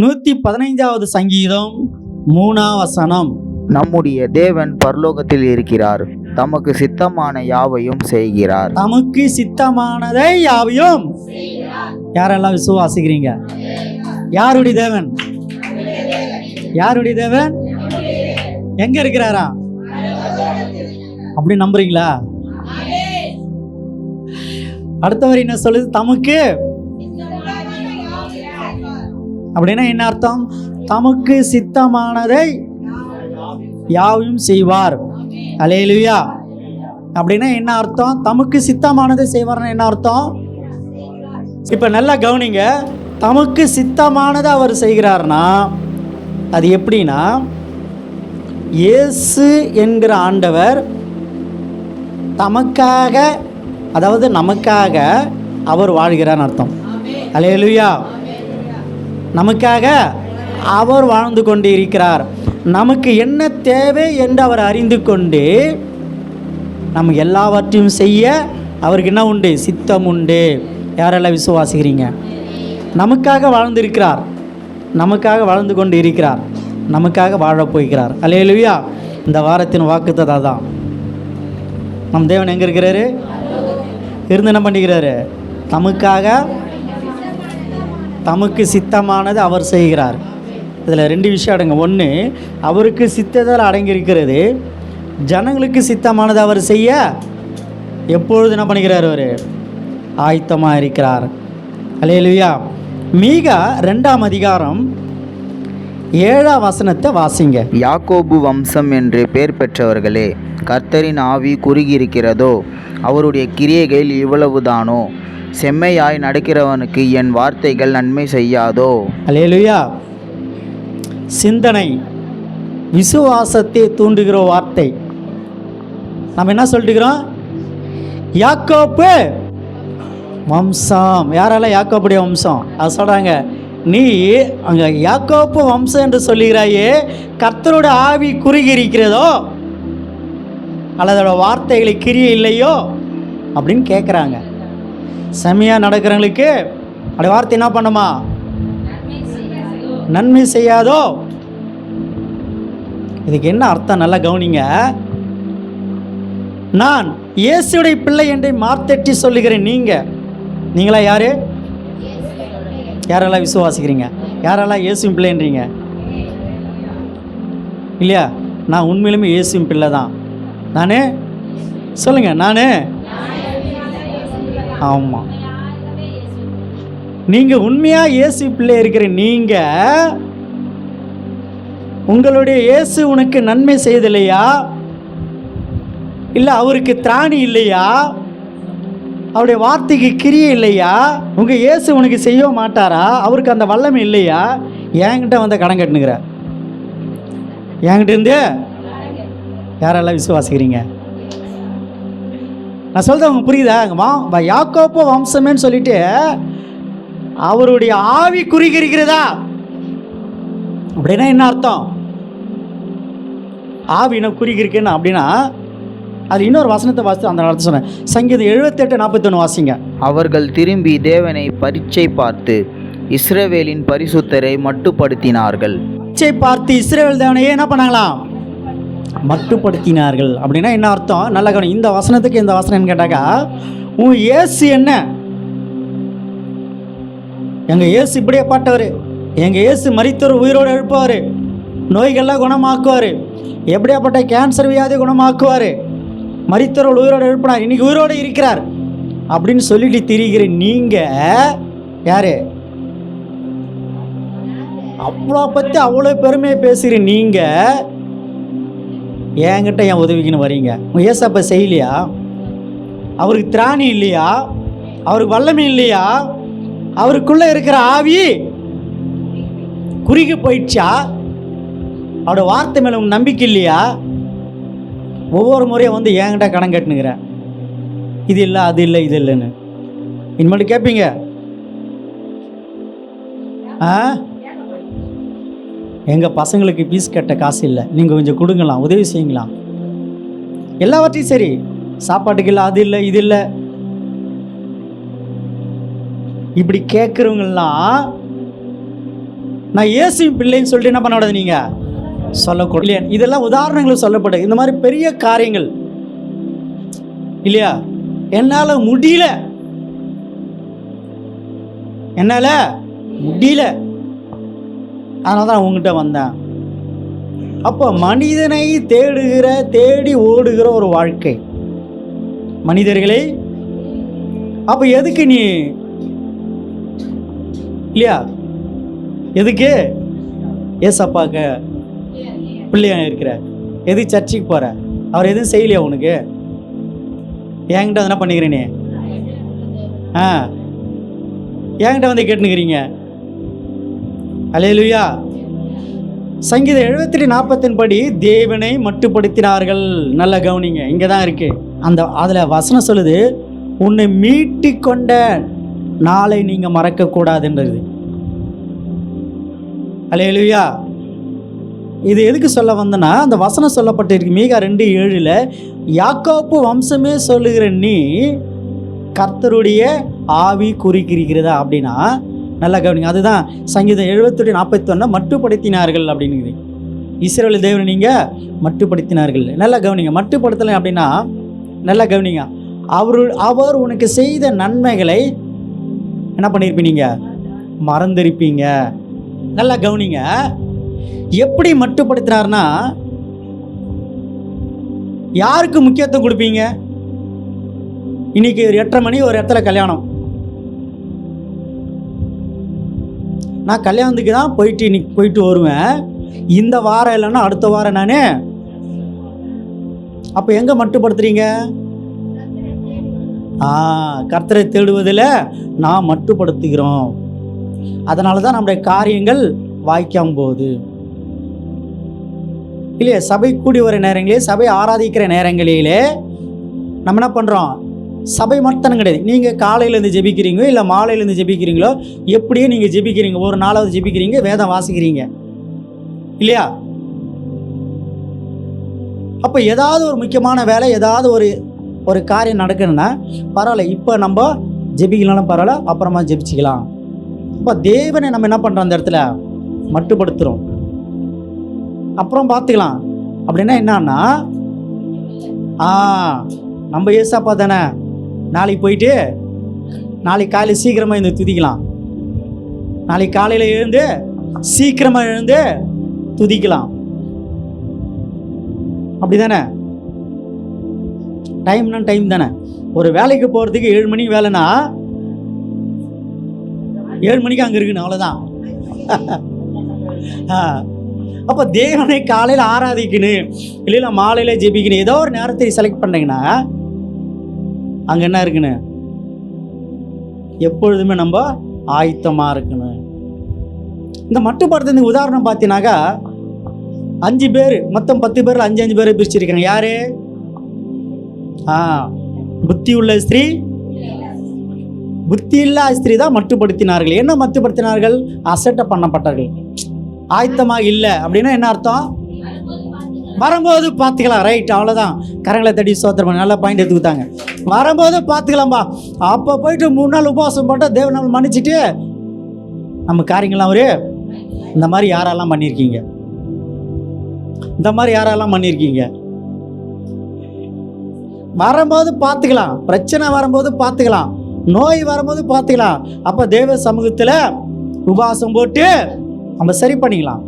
நூற்றி பதினைந்தாவது சங்கீதம் மூணாம் வசனம் நம்முடைய தேவன் பரலோகத்தில் இருக்கிறார். தமக்கு சித்தமான யாவையும் செய்கிறார். தமக்கு சித்தமானதை யாவையும் யாரெல்லாம் விசுவாசிக்கிறீங்க? யாருடைய தேவன்? யாருடைய தேவன்? எங்க இருக்கிறாரா? அப்படி நம்புறீங்களா? அடுத்தவர் என்ன சொல்லுது? தமக்கு அப்படின்னா என்ன அர்த்தம்? தமக்கு சித்தமானதை யாவையும் செய்வார். அலையலுயா அப்படின்னா என்ன அர்த்தம்? தமக்கு சித்தமானதை செய்வார்னு என்ன அர்த்தம்? இப்போ நல்லா கவனிங்க. தமக்கு சித்தமானதை அவர் செய்கிறார்னா அது எப்படின்னா இயேசு என்கிற ஆண்டவர் தமக்காக அதாவது நமக்காக அவர் வாழ்கிறார் அர்த்தம். அலேலுயா நமக்காக அவர் வாழ்ந்து கொண்டு இருக்கிறார் நமக்கு என்ன தேவை என்று அவர் அறிந்து கொண்டு நம்ம எல்லாவற்றையும் செய்ய அவருக்கு என்ன உண்டு? சித்தம் உண்டு. யாரெல்லாம் விசுவாசிக்கிறீங்க? நமக்காக வாழ்ந்திருக்கிறார். நமக்காக வாழ்ந்து கொண்டு இருக்கிறார் நமக்காக வாழப் போகிறார். அலையலுவியா இந்த வாரத்தின் வாக்குத்ததா தான் நம் தேவன் எங்கே இருக்கிறாரு? இருந்து என்ன பண்ணிக்கிறாரு? நமக்காக தமக்கு சித்தமானது அவர் செய்கிறார். இதில் ரெண்டு விஷயம் அடங்க ஒன்று அவருக்கு சித்ததால் அடங்கியிருக்கிறது. ஜனங்களுக்கு சித்தமானது அவர் செய்ய எப்பொழுது என்ன பண்ணிக்கிறார் அவர்? ஆயத்தமாக இருக்கிறார். அலையலுயா மீகா ரெண்டாம் அதிகாரம் ஏழாம் வசனத்தை வாசிங்க. யாக்கோபு வம்சம் என்று பெயர் பெற்றவர்களே கர்த்தரின் ஆவி குறுகியிருக்கிறதோ அவருடைய கிரியைகள் இவ்வளவுதானோ? செம்மையாய் நடக்கிறவனுக்கு என் வார்த்தைகள் நன்மை செய்யாதோ? அலேலுயா சிந்தனை விசுவாசத்தை தூண்டுகிற வார்த்தை. நம்ம என்ன சொல்லிட்டுக்கிறோம் யாக்கோப்பு வம்சம். யாரால யாக்கோப்புடைய வம்சம்? அது சொல்கிறாங்க நீ அங்கே யாக்கோப்பு வம்சம் என்று சொல்லுகிறாயே கர்த்தரோட ஆவி குறுகி இருக்கிறதோ? அல்லதோட வார்த்தைகளை கிரிய இல்லையோ? அப்படின்னு கேட்குறாங்க செமையாக நடக்கிறவங்களுக்கு அப்படி வார்த்தை என்ன பண்ணுமா? நன்மை செய்யாதோ? இதுக்கு என்ன அர்த்தம்? நல்லா கவனிங்க. நான் இயேசுடைய பிள்ளை என்று மார்த்தட்டி சொல்லுகிறேன். நீங்கள் நீங்களா யாரு? யாரெல்லாம் விசுவாசிக்கிறீங்க? யாரெல்லாம் இயேசுவின் பிள்ளைன்றீங்க? இல்லையா? நான் உண்மையிலுமே இயேசுவின் பிள்ளை தான். நானே? சொல்லுங்கள் நானே? ஆமாம் நீங்கள் உண்மையாக இயேசு பிள்ளை இருக்கிற நீங்கள் உங்களுடைய இயேசு உனக்கு நன்மை செய்தலையா? இல்லை அவருக்கு திராணி இல்லையா? அவருடைய வார்த்தைக்கு கிரியை இல்லையா? உங்கள் இயேசு உனக்கு செய்ய மாட்டாரா? அவருக்கு அந்த வல்லமை இல்லையா? என்கிட்ட வந்த கடன் கட்டுனுங்கிற என்கிட்ட இருந்து? யாரெல்லாம் விசுவாசிக்கிறீங்க? நான் சொல்றது உங்களுக்கு புரியுதா? வா யாக்கோப்பு வம்சமேன்னு சொல்லிட்டு அவருடைய ஆவி குறுகிறதா அப்படின்னா என்ன அர்த்தம்? ஆவி என்ன குறுகிருக்குன்னு அப்படின்னா அது இன்னொரு வசனத்தை வாசித்து அந்த அர்த்தம் சொன்னேன். சங்கீதம் எழுபத்தெட்டு நாற்பத்தொன்று வாசிங்க. அவர்கள் திரும்பி தேவனை பரீட்சை பார்த்து இஸ்ரவேலின் பரிசுத்தரை மட்டுப்படுத்தினார்கள். இச்சை பார்த்து இஸ்ரேல் தேவனையே என்ன பண்ணாங்களாம்? மட்டுப்படுத்தினார்கள். அப்படின்னா என்ன அர்த்தம்? நல்லா கவனம் இந்த வசனத்துக்கு இந்த வசனம்னு கேட்டாக்கா உன் இயேசு என்ன? எங்கள் ஏசு இப்படியே பாட்டவர். எங்கள் ஏசு மறித்தவர் உயிரோடு எழுப்புவார். நோய்கள்லாம் குணமாக்குவார். எப்படியாப்பட்ட கேன்சர் வியாதி குணமாக்குவார். மறித்தவர் உயிரோடு எழுப்பினார். இன்றைக்கி உயிரோடு இருக்கிறார். அப்படின்னு சொல்லிட்டு திரிகிற நீங்கள் யார்? அவ்வளோ பற்றி அவ்வளோ பெருமையை பேசுகிற நீங்கள் என்கிட்ட என் உதவிக்குன்னு வரீங்க? உங்கள் ஏசப்ப செய்யலையா? அவருக்கு திராணி இல்லையா? அவருக்கு வல்லமை இல்லையா? அவருக்குள்ளே இருக்கிற ஆவி குறுகி போயிடுச்சா? அவரோட வார்த்தை மேலே உங்க நம்பிக்கை இல்லையா? ஒவ்வொரு முறையும் வந்து என்கிட்ட கடன் கட்டுனுங்கிறேன் இது இல்லை அது இல்லை இது இல்லைன்னு. இனிமேட்டு கேட்பீங்க ஆ? எங்கள் பசங்களுக்கு ஃபீஸ் கட்ட காசு இல்லை. நீங்கள் கொஞ்சம் கொடுங்களாம் உதவி செய்யுங்களாம். எல்லாவற்றையும் சரி. சாப்பாட்டுக்கு இல்லை அது இல்லை இது இல்லை. இப்படி கேட்குறவங்கெல்லாம் நான் இயேசுவின் பிள்ளைன்னு சொல்லிட்டு என்ன பண்ணக்கூடாது நீங்கள் சொல்லக்கூடாது. இல்லையா? இதெல்லாம் உதாரணங்கள் சொல்லப்படுது இந்த மாதிரி பெரிய காரியங்கள். இல்லையா? என்னால் முடியல. என்னால் முடியல. அதனால தான் உங்ககிட்ட வந்தேன். அப்போ மனிதனை தேடுகிற தேடி ஓடுகிற ஒரு வாழ்க்கை. மனிதர்களை அப்போ எதுக்கு நீ இல்லையா? எதுக்கு? ஏசப்பாக்க பிள்ளையா இருக்கிற எது சர்ச்சுக்கு போகிற அவர் எதுவும் செய்யலையா உனக்கு? என்கிட்ட வந்து என்ன நீ? ஆ என்கிட்ட வந்து கேட்டுனுக்கிறீங்க. அலையலுயா. சங்கீத எழுபத்தி நாற்பத்தின் படி தேவனை மட்டுப்படுத்தினார்கள். நல்ல கவனிங்க இங்கே தான் இருக்கு. அந்த அதில் வசனம் சொல்லுது உன்னை மீட்டி கொண்ட நாளை நீங்கள் மறக்கக்கூடாதுன்றது. அலையலுயா. இது எதுக்கு சொல்ல வந்தேன்னா அந்த வசனம் சொல்லப்பட்டிருக்கு மீகா ரெண்டு ஏழில் யாக்கோப்பு வம்சமே சொல்லுகிற நீ கர்த்தருடைய ஆவி குறிக்கிறதா அப்படின்னா நல்லா கவனிங்க. அதுதான் சங்கீதம் எழுபத்தெட்டு நாற்பத்தொன்னு மட்டுப்படுத்தினார்கள் அப்படிங்குது இஸ்ரேல் தேவனை நீங்கள் மட்டுப்படுத்தினார்கள். நல்லா கவனிங்க. மட்டுப்படுத்தலை அப்படின்னா நல்லா கவனிங்க. அவர் அவர் உனக்கு செய்த நன்மைகளை என்ன பண்ணியிருப்பீங்க மறந்திருப்பீங்க. நல்லா கவனிங்க. எப்படி மட்டுப்படுத்தினார்னா யாருக்கு முக்கியத்துவம் கொடுப்பீங்க? இன்னைக்கு ஒரு எட்டரை மணி ஒரு இடத்துல கல்யாணம். நான் கல்யாணத்துக்கு தான் போயிட்டு இன்னைக்கு போயிட்டு வருவேன். இந்த வாரம் இல்லைன்னா அடுத்த வாரம் நான்? அப்போ எங்கே மட்டுப்படுத்துறீங்க? ஆ கர்த்தரை தேடுவதில் நாம் மட்டுப்படுத்துகிறோம். அதனால தான் நம்முடைய காரியங்கள் வாய்க்காம போகுது. இல்லையா சபை கூடி வர நேரங்களே சபை ஆராதிக்கிற நேரங்களிலே நம்ம என்ன பண்ணுறோம் சபை மட்டும் கிடையாது. நீங்கள் காலையிலேருந்து ஜெபிக்கிறீங்களோ இல்லை மாலையிலேருந்து ஜெபிக்கிறீங்களோ எப்படியும் நீங்கள் ஜெபிக்கிறீங்க. ஒரு நாளாவது ஜெபிக்கிறீங்க வேதம் வாசிக்கிறீங்க. இல்லையா? அப்போ ஏதாவது ஒரு முக்கியமான வேலை ஏதாவது ஒரு ஒரு காரியம் நடக்கணும்னா பரவாயில்ல இப்போ நம்ம ஜெபிக்கலாம்னு பரவாயில்ல அப்புறமா ஜெபிச்சுக்கலாம். இப்போ தேவனை நம்ம என்ன பண்ணுறோம் அந்த இடத்துல? மட்டுப்படுத்துகிறோம் அப்புறம் பார்த்துக்கலாம். அப்படின்னா என்னன்னா ஆ நம்ம ஏசாப்பா தானே? நாளைக்கு போயிட்டு நாளைக்கு காலையில் சீக்கிரமாக எழுந்து துதிக்கலாம். நாளைக்கு காலையில் எழுந்து சீக்கிரமாக எழுந்து துதிக்கலாம். அப்படி தானே டைம்னா டைம் தானே. ஒரு வேலைக்கு போகிறதுக்கு ஏழு மணிக்கு வேலைன்னா ஏழு மணிக்கு அங்கே இருக்குன்னு அவ்வளோதான் அப்போ தேவனை காலையில் ஆராதிக்கணும் இல்லைன்னா மாலையில் ஜெபிக்கணும். ஏதோ ஒரு நேரத்தை செலக்ட் பண்ணிங்கன்னா அங்கே என்ன இருக்குன்னு? எப்பொழுதுமே நம்ம ஆயத்தமாக இருக்கணும். இந்த மட்டுப்படுத்துறதுக்கு உதாரணம் பார்த்தீங்கன்னாக்கா அஞ்சு பேர் மொத்தம் பத்து பேர் அஞ்சு அஞ்சு பேர் பிரிச்சிருக்காங்க. யாரு? ஆ புத்தி உள்ள ஸ்திரீ? புத்தி இல்லாத ஸ்திரீ தான் மட்டுப்படுத்தினார்கள். என்ன மட்டுப்படுத்தினார்கள்? அசட்டை பண்ணப்பட்டார்கள் ஆயத்தமாக இல்லை. அப்படின்னா என்ன அர்த்தம்? வரும்போது பார்த்துக்கலாம். ரைட் அவ்வளோதான் கரங்களை தடி சோத்திரம் நல்லா பாயிண்ட் எடுத்து கொடுத்தாங்க வரும்போது பார்த்துக்கலாம்பா. அப்போ போயிட்டு மூணு நாள் உபவாசம் போட்டால் தேவன் நம்ம மன்னிச்சுட்டு நம்ம காரியங்கள்லாம் அவரு இந்த மாதிரி யாரெல்லாம் பண்ணியிருக்கீங்க? இந்த மாதிரி யாரெல்லாம் பண்ணியிருக்கீங்க? வரும்போது பார்த்துக்கலாம். பிரச்சனை வரும்போது பார்த்துக்கலாம். நோய் வரும்போது பார்த்துக்கலாம். அப்போ தேவ சமூகத்தில் உபவாசம் போட்டு நம்ம சரி பண்ணிக்கலாம்.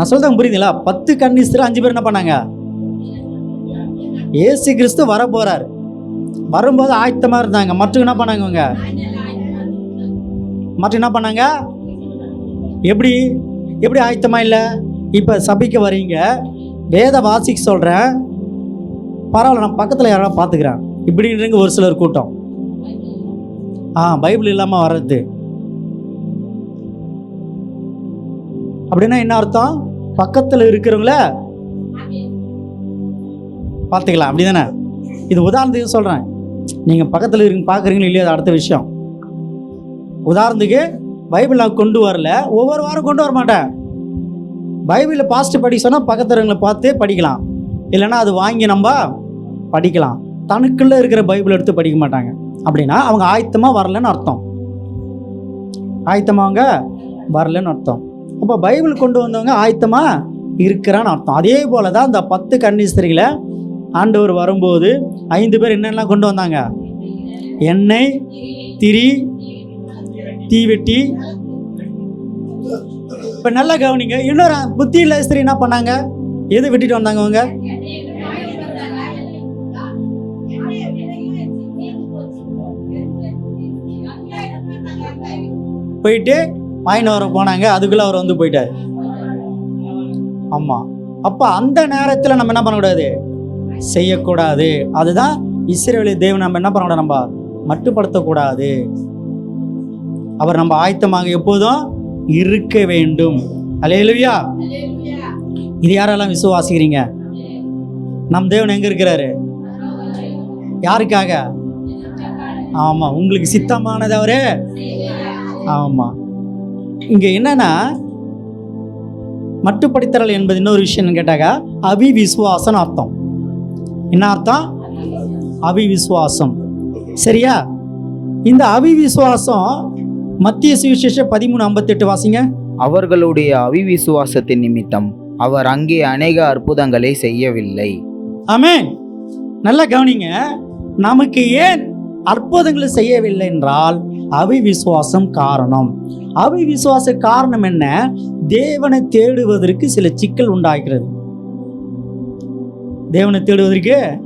நான் சொல்றேன் புரியுதுங்களா? பத்து கன்னிஸ்தர் அஞ்சு பேர் என்ன பண்ணாங்க? ஏசு கிறிஸ்து வர வரும்போது ஆயத்தமா இருந்தாங்க. மற்றும் என்ன பண்ணாங்க இவங்க? மற்றும் என்ன பண்ணாங்க? எப்படி? எப்படி ஆயத்தமா இல்லை? இப்போ சபைக்கு வரீங்க. வேத வாசிக்கு சொல்கிறேன் பரவாயில்ல நான் பக்கத்தில் யாராவது பார்த்துக்கிறேன். இப்படின்றங்க ஒரு சிலர் கூட்டம். ஆ பைபிள் இல்லாமல் வர்றது. அப்படின்னா என்ன அர்த்தம்? பக்கத்தில் இருக்கிறவங்கள பார்த்துக்கலாம் அப்படி தானே இது உதாரணத்துக்கு சொல்கிறேன் நீங்கள் பக்கத்தில் இருக்கு பார்க்குறீங்களோ இல்லையா அது அடுத்த விஷயம். உதாரணத்துக்கு பைபிள் நான் கொண்டு வரல ஒவ்வொரு வாரம் கொண்டு வர மாட்டேன். பைபிளில் பாஸ்ட் படிக்க சொன்னால் பக்கத்துல இருக்கவங்களை பார்த்து படிக்கலாம். இல்லைன்னா அது வாங்கி நம்ம படிக்கலாம். தனக்குள்ளே இருக்கிற பைபிள் எடுத்து படிக்க மாட்டாங்க. அப்படின்னா அவங்க ஆயத்தமாக வரலன்னு அர்த்தம். ஆயத்தமாக அவங்க வரலன்னு அர்த்தம். அப்போ பைபிள் கொண்டு வந்தவங்க ஆயத்தமாக இருக்கிறான்னு அர்த்தம். அதே போல தான் இந்த பத்து கன்னிஸ்திரிகளை ஆண்டவர் வரும்போது ஐந்து பேர் என்னென்னலாம் கொண்டு வந்தாங்க? எண்ணெய் திரி தீவெட்டி இப்போ நல்லா கவனிங்க. இன்னொரு புத்தி இல்ல ஸ்திரீ என்ன பண்ணாங்க? எது வெட்டிட்டு வந்தாங்க அவங்க? போயிட்டு வாங்கிட்டு வர போனாங்க. அதுக்குள்ளே அவர் வந்து போயிட்டார். ஆமாம் அப்போ அந்த நேரத்தில் நம்ம என்ன பண்ணக்கூடாது? செய்யக்கூடாது. அதுதான் இஸ்ரேலி தேவன் நம்ம என்ன பண்ணக்கூடாது? நம்ம மட்டுப்படுத்தக்கூடாது. அவர் நம்ம ஆயத்தமாக எப்போதும் இருக்க வேண்டும். அலையலுவியா இது யாரெல்லாம் விசுவாசிக்கிறீங்க? நம் தேவன் எங்கே இருக்கிறாரு? யாருக்காக? ஆமாம் உங்களுக்கு சித்தமானது அவரே. ஆமாம் இங்கே என்னன்னா மட்டுப்படுத்தல் என்பது இன்னொரு விஷயம் கேட்டாக்கா அவிவிசுவாசம் அர்த்தம். என்ன அர்த்தம்? அவிவிசுவாசம். சரியா? இந்த அவிவிசுவாசம் மத்திய சுவிசேஷம் பதிமூணு ஐம்பத்தெட்டு வாசிங்க. அவர்களுடைய அவிவிசுவாசத்தின் நிமித்தம் அவர் அங்கே அநேக அற்புதங்களை செய்யவில்லை. ஆமென். நல்லா கவனிங்க. நமக்கு ஏன் அற்புதங்களை செய்யவில்லை என்றால் அவிவிசுவாசம் காரணம். அவிவிசுவாச காரணம் என்ன? தேவனை தேடுவதற்கு சில சிக்கல் உண்டாகிறது. தேவனை தேடுவதற்கு?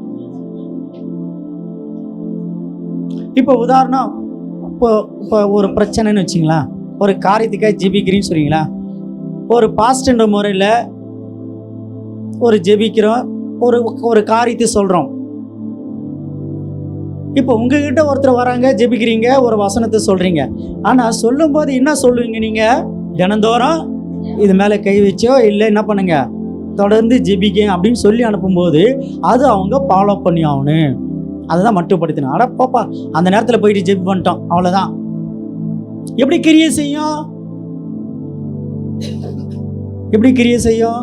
இப்போ உதாரணம் இப்போ இப்போ ஒரு பிரச்சனைன்னு வச்சிங்களேன் ஒரு காரியத்துக்காக ஜெபிக்கிறீன்னு சொல்றீங்களா? ஒரு பாஸ்டன்ற முறையில் ஒரு ஜெபிக்கிறோம் ஒரு ஒரு காரியத்தை சொல்கிறோம் இப்போ உங்ககிட்ட ஒருத்தர் வராங்க ஜெபிக்கிறீங்க ஒரு வசனத்தை சொல்கிறீங்க ஆனால் சொல்லும்போது என்ன சொல்லுவீங்க நீங்கள் தினந்தோறும் இது மேலே கை வச்சோ இல்லை என்ன பண்ணுங்க? தொடர்ந்து ஜெபிக்க அப்படின்னு சொல்லி அனுப்பும்போது அது அவங்க ஃபாலோ பண்ணி ஆகணும். அதுதான் மட்டுப்படுத்தணும் அட பாப்பா அந்த நேரத்தில் போயிட்டு ஜெபி பண்ணிட்டோம். அவ்வளோதான் எப்படி கிரியை செய்யும்? எப்படி கிரியை செய்யும்?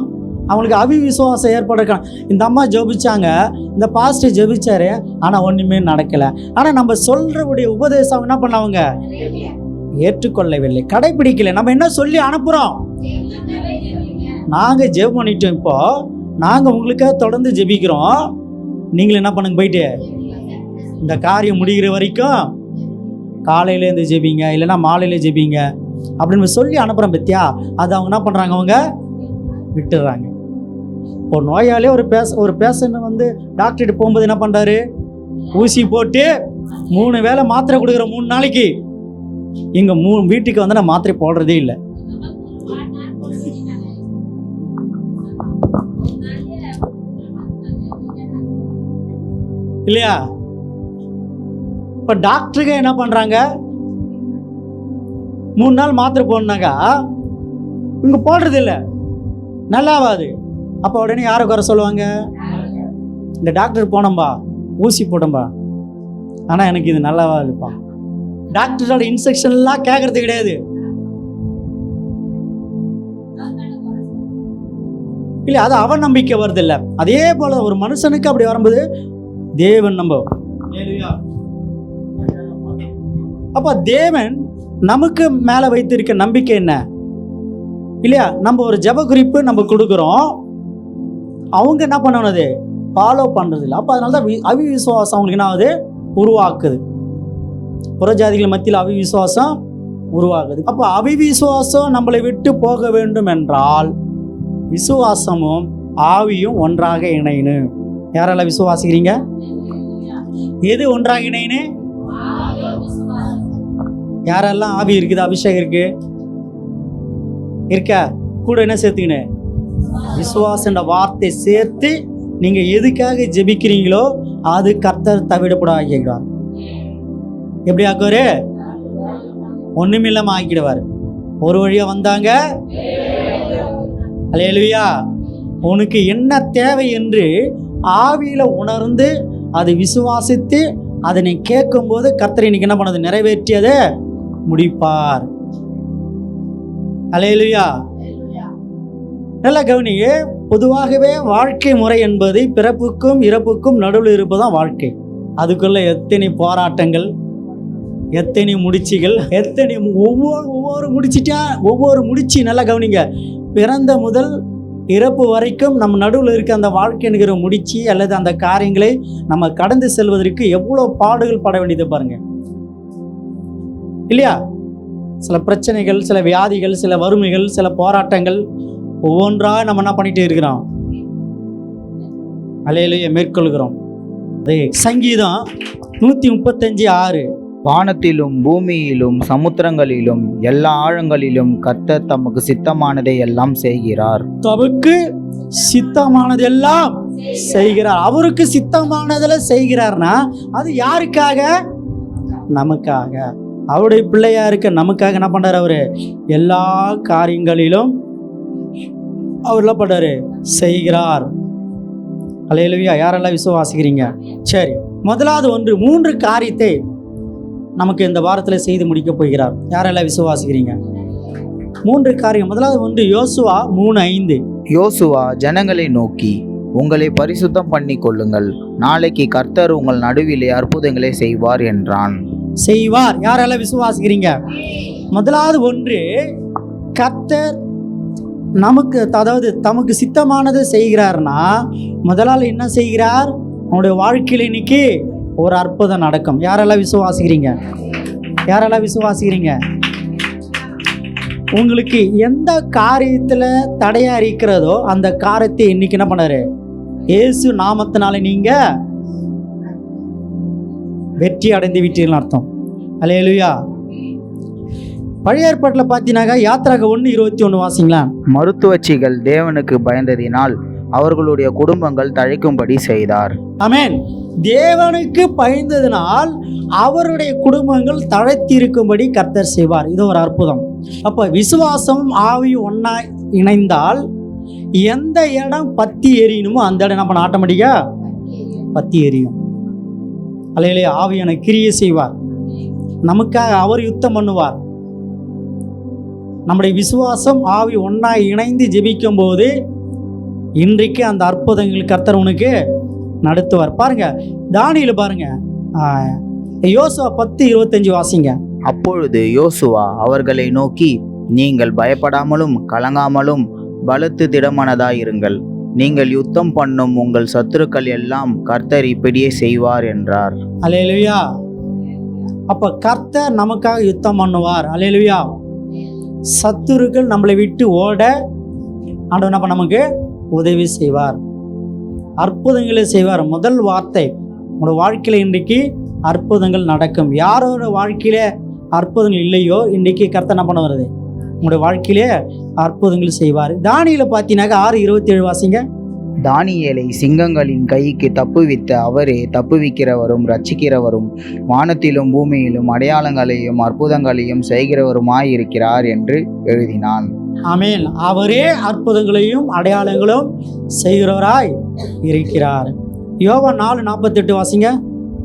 அவங்களுக்கு அவிவிசுவாசம் ஏற்படுறக்கான இந்த அம்மா ஜெபிச்சாங்க. இந்த பாஸ்டர் ஜெபிச்சாரு. ஆனால் ஒன்றுமே நடக்கலை. ஆனால் நம்ம சொல்கிறவுடைய உபதேசம் அவங்க என்ன பண்ணவங்க? ஏற்றுக்கொள்ளவில்லை. கடைபிடிக்கலை நம்ம என்ன சொல்லி அனுப்புகிறோம் நாங்கள் ஜெபம் பண்ணிட்டோம் இப்போ. நாங்கள் உங்களுக்காக தொடர்ந்து ஜெபிக்கிறோம். நீங்கள் என்ன பண்ணுங்க போயிட்டு? இந்த காரியம் முடிகிற வரைக்கும் காலையில இருந்து ஜெபிங்க. இல்லைன்னா மாலையில ஜெபிங்க. அப்படின்னு சொல்லி அனுப்புகிறோம் பத்தியா? அது அவங்க என்ன பண்ணுறாங்க அவங்க? விட்டுடுறாங்க ஒரு நோயாளியே ஒரு பேச ஒரு பேஷண்ட் வந்து டாக்டர்கிட்ட போகும்போது என்ன பண்ணுறாரு ஊசி போட்டு மூணு வேளை மாத்திரை கொடுக்குற மூணு நாளைக்கு இங்கே மூ வீட்டுக்கு வந்து நான் மாத்திரை போடுறதே இல்லை. இல்லையா? இப்போ டாக்டருங்க என்ன பண்ணுறாங்க மூணு நாள் மாத்திரை போடணுனாக்கா இங்கே போடுறது இல்லை நல்லாவாது. அப்போ உடனே யாரை குறை சொல்லுவாங்க? இந்த டாக்டர் போனோம்பா ஊசி போட்டோம்பா. ஆனால் எனக்கு இது நல்லாவா இருப்பா டாக்டரோட இன்ஸ்ட்ரக்ஷன்லாம் கேட்கறது கிடையாது. இல்லை அது அவன் நம்பிக்கை வருது இல்லை. அதே போல ஒரு மனுஷனுக்கு அப்படி வரும்போது தேவன் நம்ப அப்போ தேவன் நமக்கு மேலே வைத்திருக்க நம்பிக்கை என்ன? இல்லையா நம்ம ஒரு ஜெப குறிப்பு நம்ம கொடுக்குறோம். அவங்க என்ன பண்ணணும் அது? ஃபாலோ பண்ணுறது இல்லை. அப்போ அதனால தான் வி- அவிவிசுவாசம் அவங்களுக்கு என்ன ஆகுது? உருவாக்குது. புறஜாதிகள் மத்தியில் அவிவிசுவாசம் உருவாகுது. அப்போ அவிவிசுவாசம் நம்மளை விட்டு போக வேண்டும் என்றால் விசுவாசமும் ஆவியும் ஒன்றாக இணையணும் யாரெல்லாம் விசுவாசிக்கிறீங்க? எது ஒன்றாக இணையணும் யாரெல்லாம் ஆவி இருக்குது அபிஷேகம் இருக்கு? இருக்க? கூட என்ன சேர்த்துக்கினேன் விசுவாசன்ற வார்த்தை சேர்த்து நீங்க எதுக்காக ஜெபிக்கிறீங்களோ அது கர்த்தர் தவிடப்பட ஆக்கிடுவார் எப்படி ஆக்குவாரு? ஒண்ணுமில்லாம ஆக்கிடுவார். ஒரு வழியா வந்தாங்க? அலையலுவியா உனக்கு என்ன தேவை என்று ஆவியில உணர்ந்து அதை விசுவாசித்து அதை நீ கேட்கும்போது கர்த்தர் இன்னைக்கு என்ன பண்ணது? நிறைவேற்றியதை முடிப்பார். அலையலுயா நல்லா கவனிங்க பொதுவாகவே வாழ்க்கை முறை என்பது பிறப்புக்கும் இறப்புக்கும் நடுவில் இருப்பதான் வாழ்க்கை. அதுக்குள்ள எத்தனை போராட்டங்கள் எத்தனை முடிச்சுகள் எத்தனை ஒவ்வொரு ஒவ்வொரு முடிச்சிட்டா ஒவ்வொரு முடிச்சு நல்லா கவனிங்க பிறந்த முதல் இறப்பு வரைக்கும் நம்ம நடுவில் இருக்க அந்த வாழ்க்கை என்கிற முடிச்சு அல்லது அந்த காரியங்களை நம்ம கடந்து செல்வதற்கு எவ்வளோ பாடுகள் பட வேண்டியது பாருங்க. இல்லையா? சில பிரச்சனைகள் சில வியாதிகள் சில வறுமைகள் சில போராட்டங்கள் ஒவ்வொன்றா நம்ம என்ன பண்ணிட்டு இருக்கிறோம்? அலையிலேயே மேற்கொள்கிறோம். அதே சங்கீதம் நூற்றி முப்பத்தஞ்சு ஆறு வானத்திலும் பூமியிலும் சமுத்திரங்களிலும் எல்லா ஆழங்களிலும் கர்த்தர் தமக்கு சித்தமானதை எல்லாம் செய்கிறார். தமக்கு சித்தமானதெல்லாம் செய்கிறார். அவருக்கு சித்தமானதில் செய்கிறார்னா அது யாருக்காக? நமக்காக. அவருடைய பிள்ளையா இருக்க நமக்காக என்ன பண்றாரு அவரு? எல்லா காரியங்களிலும் அவர் என்ன பண்றாரு? செய்கிறார். அலையிலவியா யாரெல்லாம் விசுவாசிக்கிறீங்க? சரி. முதலாவது ஒன்று மூன்று காரியத்தை நமக்கு இந்த வாரத்தில் செய்து முடிக்க போகிறார். யாரெல்லாம் விசுவாசிக்கிறீங்க? மூன்று காரியம். முதலாவது ஒன்று யோசுவா மூணு ஐந்து. யோசுவா ஜனங்களை நோக்கி உங்களை பரிசுத்தம் பண்ணி கொள்ளுங்கள். நாளைக்கு கர்த்தர் உங்கள் நடுவிலே அற்புதங்களை செய்வார் என்றான். செய்வார். யாரெல்லாம் விசுவாசிக்கிறீங்க? முதலாவது ஒன்று கர்த்தர் நமக்கு அதாவது தமக்கு சித்தமானதை செய்கிறார்னா முதலாளி என்ன செய்கிறார்? அவனுடைய வாழ்க்கையில் இன்னைக்கு ஒரு அற்புதம் நடக்கும். யாரெல்லாம் விசுவாசிக்கிறீங்க? யாரெல்லாம் விசுவாசிக்கிறீங்க? உங்களுக்கு எந்த காரியத்தில் தடையாக இருக்கிறதோ அந்த காரியத்தை இன்னைக்கு என்ன பண்ணாரு? இயேசு நாமத்தினால நீங்கள் வெற்றி அடைந்து விட்டீர்கள் அர்த்தம். அலையலுயா பழைய ஏற்பாட்டில் பார்த்தீங்கன்னாக்கா யாத்திராக ஒன்று இருபத்தி ஒன்று வாசிங்களா? மருத்துவச்சிகள் தேவனுக்கு பயந்ததினால் அவர்களுடைய குடும்பங்கள் தழைக்கும்படி செய்தார். ஆமென். தேவனுக்கு பயந்ததினால் அவருடைய குடும்பங்கள் தழைத்திருக்கும்படி கர்த்தர் செய்வார். இது ஒரு அற்புதம். அப்போ விசுவாசமும் ஆவியும் ஒன்றா இணைந்தால் எந்த இடம் பத்தி எரியணுமோ அந்த இடம் நம்ம ஆட்டோமேட்டிக்கா பத்தி எரியும் அலையிலே ஆவியான கிரியை செய்வார். நமக்காக அவர் யுத்தம் பண்ணுவார். நம்முடைய விசுவாசம் ஆவி ஒன்றா இணைந்து ஜெபிக்கும் போது இன்றைக்கு அந்த அற்புதங்கள் கர்த்தர் உனக்கு நடத்துவார். பாருங்க தானியில் பாருங்க. யோசுவா பத்து இருபத்தஞ்சு வாசிங்க. அப்பொழுது யோசுவா அவர்களை நோக்கி நீங்கள் பயப்படாமலும் கலங்காமலும் பலத்து திடமனதாயிருங்கள். நீங்கள் யுத்தம் பண்ணும் உங்கள் சத்துருக்கள் எல்லாம் கர்த்தர் இப்படியே செய்வார் என்றார். அலையலுயா அப்போ கர்த்தர் நமக்காக யுத்தம் பண்ணுவார். அலையலுயா சத்துருக்கள் நம்மளை விட்டு ஓட ஆண்டவர் என்ன பண்ண நமக்கு உதவி செய்வார். அற்புதங்களை செய்வார். முதல் வார்த்தை உங்களோட வாழ்க்கையில் இன்றைக்கு அற்புதங்கள் நடக்கும். யாரோட வாழ்க்கையில அற்புதங்கள் இல்லையோ இன்றைக்கு கர்த்தர் என்ன பண்ண வருது உங்களுடைய வாழ்க்கையிலே அற்புதங்கள் செய்வார். தானியில் பார்த்தீங்கன்னாக்கா ஆறு இருபத்தி ஏழு வாசிங்க. தானியேலை சிங்கங்களின் கைக்கு தப்புவித்த அவரே தப்புவிக்கிறவரும் ரட்சிக்கிறவரும் வானத்திலும் பூமியிலும் அடையாளங்களையும் அற்புதங்களையும் செய்கிறவருமாயிருக்கிறார் என்று எழுதினான். ஆமென். அவரே அற்புதங்களையும் அடையாளங்களும் செய்கிறவராய் இருக்கிறார். யோவா நாலு நாற்பத்தெட்டு வாசிங்க.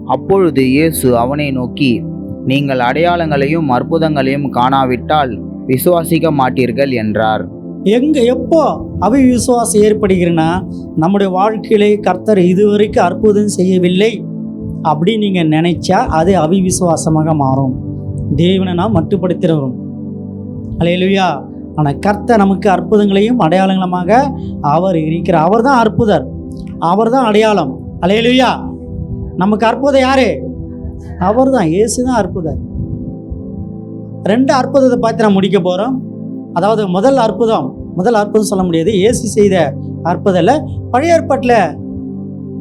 அப்பொழுது இயேசு அவனை நோக்கி நீங்கள் அடையாளங்களையும் அற்புதங்களையும் காணாவிட்டால் விசுவாசிக்க மாட்டீர்கள் என்றார். எங்க எப்போ அவிசுவாசம் ஏற்படுகிறேன்னா நம்முடைய வாழ்க்கையிலே கர்த்தர் இதுவரைக்கும் அற்புதம் செய்யவில்லை அப்படி நீங்க நினைச்சா அது அவிவிசுவாசமாக மாறும். தேவனை நாம் மட்டுப்படுத்துகிறோம். அலையலுயா ஆனால் கர்த்தர் நமக்கு அற்புதங்களையும் அடையாளங்களுமாக அவர் இருக்கிறார். அவர் தான் அற்புதர். அவர் தான் அடையாளம். அலையலுயா நமக்கு அற்புதம் யாரு? அவர் தான் இயேசு தான் அற்புதர். ரெண்டு அற்புதத்தை பார்த்து நான் முடிக்க போகிறோம் அதாவது முதல் அற்புதம். முதல் அற்புதம் சொல்ல முடியாது. ஏசி செய்த அற்புதம் இல்லை பழைய ஏற்பாட்டில்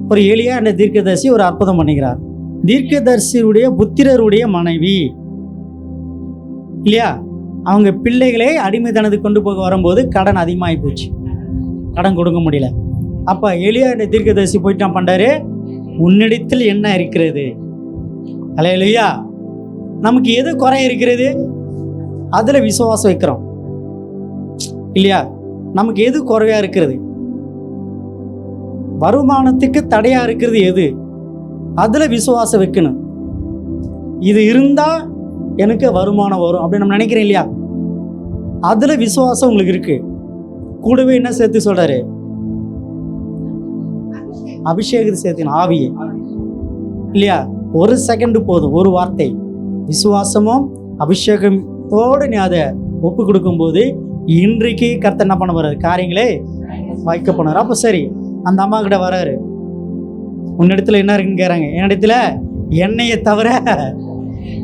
ஒரு எளியா அந்த தீர்க்கதரிசி ஒரு அற்புதம் பண்ணுகிறார் தீர்க்கதரிசியுடைய புத்திரருடைய மனைவி. இல்லையா? அவங்க பிள்ளைகளே அடிமைத்தனது கொண்டு போக வரும்போது கடன் அதிகமாகி போச்சு. கடன் கொடுக்க முடியல. அப்போ எளியா இந்த தீர்க்கதரிசி போயிட்டு நான் பண்ணுறாரு உன்னிடத்தில் என்ன இருக்கிறது? அலையலையா நமக்கு எது குறை இருக்கிறது? அதில் விசுவாசம் வைக்கிறோம். இல்லையா? நமக்கு எது குறைவாக இருக்கிறது? வருமானத்துக்கு தடையாக இருக்கிறது எது? அதில் விசுவாசம் வைக்கணும். இது இருந்தால் எனக்கு வருமானம் வரும் அப்படின்னு நம்ம நினைக்கிறேன் இல்லையா? அதில் விசுவாசம் உங்களுக்கு இருக்கு. கூடவே என்ன சேர்த்து சொல்கிறாரு அபிஷேகத்தை சேர்த்தின ஆவியை. இல்லையா? ஒரு செகண்டு போதும் ஒரு வார்த்தை. விசுவாசமும் அபிஷேகத்தோடு நீ அதை ஒப்பு கொடுக்கும்போது இன்றைக்கு கர்த்தர் என்ன பண்ண போறாரு காரியங்களே வைக்க போனார். அப்போ சரி அந்த அம்மா கிட்ட வராரு. உன்னிடத்துல என்ன இருக்குன்னு கேட்குறாங்க என்னிடத்துல எண்ணெயை தவிர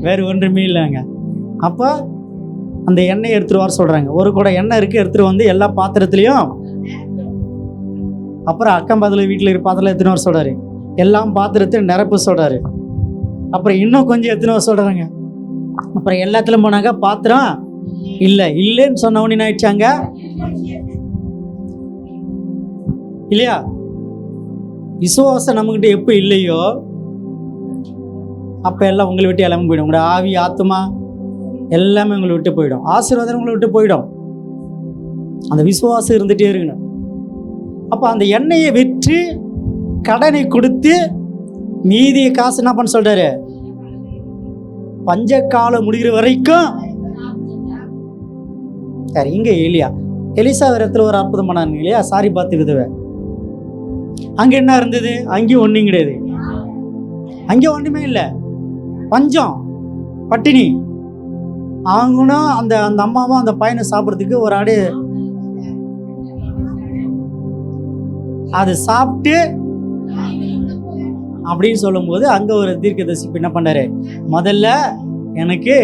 வேறு ஒன்றுமே இல்லைங்க. அப்போ அந்த எண்ணெயை எடுத்துகிட்டு வர சொல்கிறாங்க ஒரு கூட எண்ணெய் இருக்குது எடுத்துகிட்டு வந்து எல்லா பாத்திரத்துலேயும் அப்புறம் அக்கம் பதில் வீட்டில் இருக்க பாத்திரம் எடுத்துன்னு வர சொல்கிறாரு எல்லாம் பாத்திரத்தையும் நிரப்பு சொல்கிறாரு அப்புறம் இன்னும் கொஞ்சம் எடுத்துன்னு வர சொல்கிறாங்க அப்புறம் எல்லாத்துலையும் போனாங்க பாத்திரம் இல்லை இல்லைன்னு சொன்ன என்ன ஆயிடுச்சாங்க? இல்லையா? விசுவாசம் நம்மகிட்ட எப்போ இல்லையோ அப்போ எல்லாம் உங்களை விட்டு எல்லாமே போயிடும். உங்களோட ஆவி ஆத்மா எல்லாமே உங்களை விட்டு போயிடும். ஆசீர்வாதம் உங்களை விட்டு போயிடும். அந்த விசுவாசம் இருந்துகிட்டே இருக்கணும். அப்போ அந்த எண்ணெயை விற்று கடனை கொடுத்து மீதிய காசு என்ன பண்ண சொல்கிறாரு பஞ்சக்காலம் முடிகிற வரைக்கும் சரி இங்க எலியா. எலிசா இடத்துல ஒரு அற்புதம் பண்ணாங்க இல்லையா சாரி பார்த்து விதவை. அங்க என்ன இருந்தது? அங்கேயும் ஒன்றும் கிடையாது. அங்கே ஒன்றுமே இல்லை. பஞ்சம் பட்டினி. அவங்களும் அந்த அந்த அம்மாவும் அந்த பையனை சாப்பிட்றதுக்கு ஒரு ஆடு. அது சாப்பிட்டு அப்படின்னு சொல்லும்போது அங்கே ஒரு தீர்க்கதரிசி என்ன பண்ணாரு? முதல்ல எனக்கு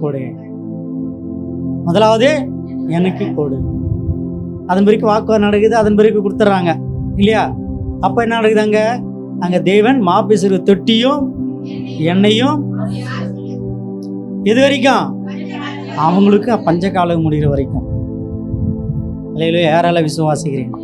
கொடு. முதலாவது எனக்கு கொடு. அதன் பிறகு வாக்குவாதம் நடக்குது அதன் பிறகு கொடுத்துட்றாங்க இல்லையா? அப்போ என்ன நடக்குது அங்கே அங்கே தேவன் மாப்பிசுக்கு தொட்டியும் எண்ணெயும் எது வரைக்கும்? அவங்களுக்கு பஞ்சகாலம் முடிகிற வரைக்கும். இல்லையிலோ யாரால விசுவாசிக்கிறீங்க?